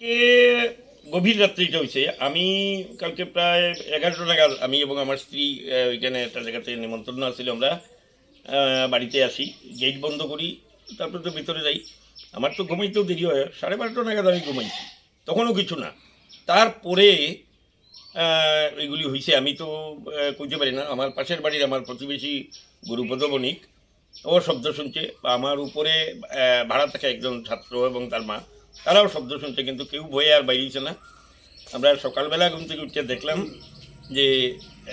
কে গভীর রাত্রিটা হয়েছে। আমি কালকে প্রায় এগারোটা নাগাদ আমি এবং আমার স্ত্রী ওইখানে একটা জায়গাতে নিমন্ত্রণ আসছিল আমরা বাড়িতে আসি। গেট বন্ধ করি, তারপরে তো ভিতরে যাই। আমার তো ঘুমাইতেও দেরি হয়। সাড়ে বারোটা নাগাদ আমি ঘুমাইছি। তখনও কিছু না। তারপরে এগুলি হয়েছে আমি তো কইতে পারি না। আমার পাশের বাড়ির আমার প্রতিবেশী গুরুপদ বণিক ও শব্দ শুনছে। বা আমার উপরে ভাড়া থাকে একজন ছাত্র এবং তার মা। তারাও শব্দ শুনছে, কিন্তু কেউ ভয়ে আর বাইরেছে না। আমরা সকালবেলা ঘুম থেকে উঠে দেখলাম যে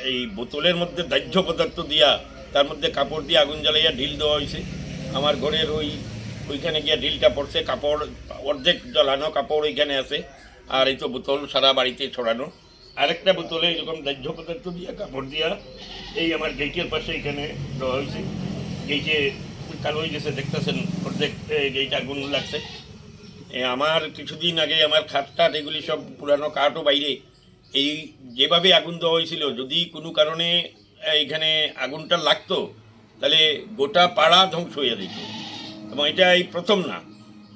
এই বোতলের মধ্যে দাহ্য পদার্থ দিয়া, তার মধ্যে কাপড় দিয়ে আগুন জ্বালাইয়া ঢিল দেওয়া হয়েছে আমার ঘরের ওই, ওইখানে গিয়া ঢিলটা পড়ছে, কাপড়, অর্ধেক জ্বালানো কাপড় ওইখানে আছে, আর এই তো বোতল সারা বাড়িতে ছড়ানো। আরেকটা বোতলে এরকম দাহ্য পদার্থ দিয়া, কাপড় দিয়া, এই আমার গেটের পাশে এখানে দেওয়া হয়েছে গেটে কালো হয়ে গেছে দেখতেছেন অর্ধেক গেটে আগুন লাগছে। আমার কিছুদিন আগে আমার খাট টাট এগুলি সব পুরানো কাঠও বাইরে। এই যেভাবে আগুন দেওয়া হয়েছিল, যদি কোনো কারণে এখানে আগুনটা লাগতো, তাহলে গোটা পাড়া ধ্বংস হয়ে যেত। এবং এটা এই প্রথম না।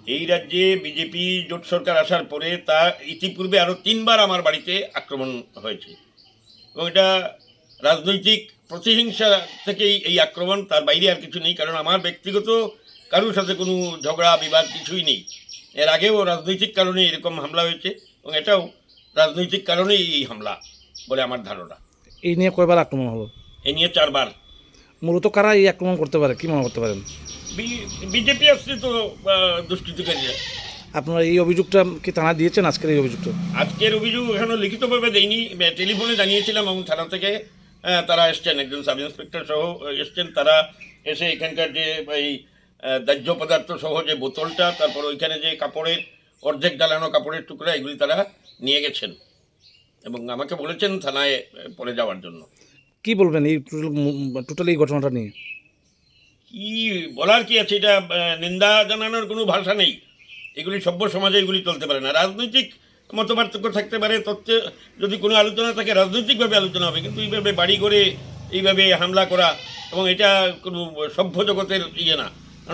এই রাজ্যে বিজেপি জোট সরকার আসার পরে তা ইতিপূর্বে আরও তিনবার আমার বাড়িতে আক্রমণ হয়েছে। এবং এটা রাজনৈতিক প্রতিহিংসা থেকেই এই আক্রমণ, তার বাইরে আর কিছু নেই, কারণ আমার ব্যক্তিগত কারোর সাথে কোনো ঝগড়া, বিবাদ কিছুই নেই। এর আগেও রাজনৈতিক কারণে এরকম হামলা হয়েছে এবং এটাও রাজনৈতিক কারণেই এই হামলা বলে আমার ধারণা। এই নিয়ে কয়বার আক্রমণ হলো? এ নিয়ে চারবার। মূলত কারা এই আক্রমণ করতে পারে? কি মনে করতে পারেন? বিজেপি আসছে তো দুষ্কৃতিকারীরা আপনারা এই অভিযোগটা কি থানা দিয়েছেন আজকের এই অভিযোগটা? আজকের অভিযোগ এখনও লিখিতভাবে দেয়নি টেলিফোনে জানিয়েছিলাম এবং থানা থেকে তারা এসছেন। একজন সাব ইন্সপেক্টর সহ এসছেন। তারা এসে এখানকার যে এই দাহ্য পদার্থ সহ যে বোতলটা তারপর ওইখানে যে কাপড়ের অর্ধেক জ্বালানো কাপড়ের টুকরা এগুলি তারা নিয়ে গেছেন এবং আমাকে বলেছেন থানায় পরে যাওয়ার জন্য। কি বলবেন এই টোটাল এই ঘটনাটা নিয়ে? কি বলার কি আছে? এটা নিন্দা জানানোর কোনো ভাষা নেই। এগুলি সভ্য সমাজে এগুলি চলতে পারে না। রাজনৈতিক মতপার্থক্য থাকতে পারে তথ্যে যদি কোনো আলোচনা থাকে রাজনৈতিকভাবে আলোচনা হবে কিন্তু এইভাবে বাড়ি করে এইভাবে হামলা করা এবং এটা কোনো সভ্য জগতের ইয়ে না।